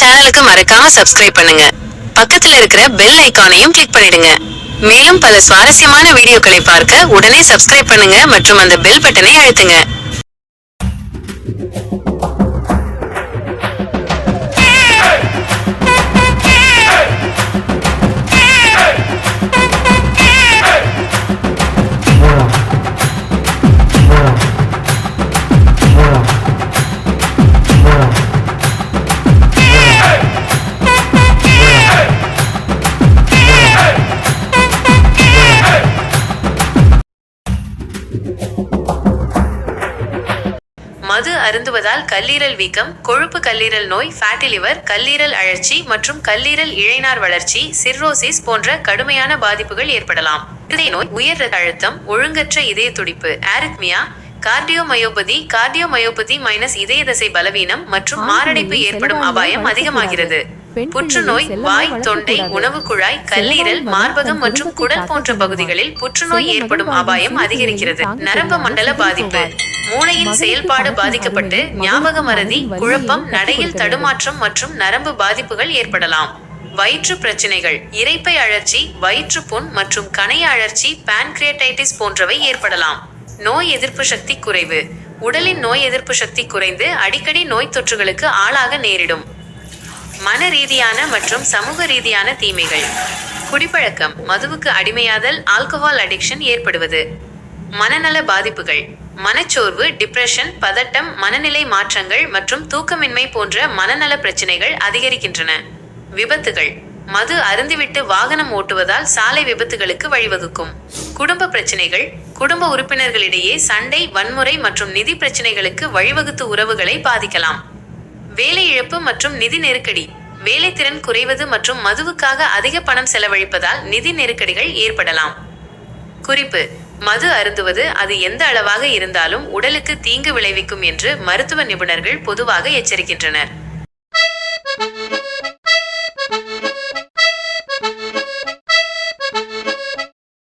சேனலுக்கு மறக்காம சப்ஸ்கிரைப் பண்ணுங்க. பக்கத்துல இருக்கிற பெல் ஐக்கானையும் கிளிக் பண்ணிடுங்க. மேலும் பல சுவாரஸ்யமான வீடியோக்களை பார்க்க உடனே சப்ஸ்கிரைப் பண்ணுங்க மற்றும் அந்த பெல் பட்டனை அழுத்துங்க. மது அருந்துவதால் கல்லீரல் வீக்கம் கொழுப்பு கல்லீரல் நோய் ஃபேட்டி லிவர் கல்லீரல் அழற்சி மற்றும் கல்லீரல் இழைநார் வளர்ச்சி சிர்ரோசிஸ் போன்ற கடுமையான பாதிப்புகள் ஏற்படலாம். இதய நோய் உயர் ரத்த அழுத்தம் ஒழுங்கற்ற இதய துடிப்பு ஆரித்மியா கார்டியோமயோபதி கார்டியோமயோபதி மைனஸ் இதய தசை பலவீனம் மற்றும் மாரடைப்பு ஏற்படும் அபாயம் அதிகமாகிறது. புற்றுநோய் வாய் தொண்டை உணவு குழாய் கல்லீரல் மார்பகம் மற்றும் குடல் போன்ற பகுதிகளில் புற்றுநோய் ஏற்படும் அபாயம் அதிகரிக்கிறது. நரம்பு மண்டல பாதிப்பு. மூளையின் செயல்பாடு பாதிக்கப்பட்டு ஞாபக மறதி குழப்பம் நடையில் தடுமாற்றம் மற்றும் நரம்பு பாதிப்புகள் ஏற்படலாம். வயிற்று பிரச்சனைகள் இரைப்பை அழற்சி வயிற்றுப்புண் மற்றும் கணைய அழற்சி பான்கிரியடைட்டிஸ் போன்றவை ஏற்படலாம். நோய் எதிர்ப்பு சக்தி குறைவு. உடலின் நோய் எதிர்ப்பு சக்தி குறைந்து அடிக்கடி நோய் தொற்றுகளுக்கு ஆளாக நேரிடும். மன ரீதியான மற்றும் சமூக ரீதியான தீமைகள். குடிப்பழக்கம் மதுவுக்கு அடிமையாதல் ஆல்கஹால் அடிக்ஷன் ஏற்படுவது. மனநல பாதிப்புகள் மனச்சோர்வு டிப்ரெஷன் பதட்டம் மனநிலை மாற்றங்கள் மற்றும் தூக்கமின்மை போன்ற மனநல பிரச்சனைகள் அதிகரிக்கின்றன. விபத்துகள் மது அருந்திவிட்டு வாகனம் ஓட்டுவதால் சாலை விபத்துகளுக்கு வழிவகுக்கும். குடும்ப பிரச்சனைகள் குடும்ப உறுப்பினர்களிடையே சண்டை வன்முறை மற்றும் நிதி பிரச்சனைகளுக்கு வழிவகுத்து உறவுகளை பாதிக்கலாம். வேலை இழப்பு மற்றும் நிதி நெருக்கடி வேலைத்திறன் குறைவது மற்றும் மதுவுக்காக அதிக பணம் செலவழிப்பதால் நிதி நெருக்கடிகள் ஏற்படலாம். குறிப்பு மது அருந்துவது அது எந்த அளவாக இருந்தாலும் உடலுக்கு தீங்கு விளைவிக்கும் என்று மருத்துவ நிபுணர்கள் பொதுவாக எச்சரிக்கின்றனர்.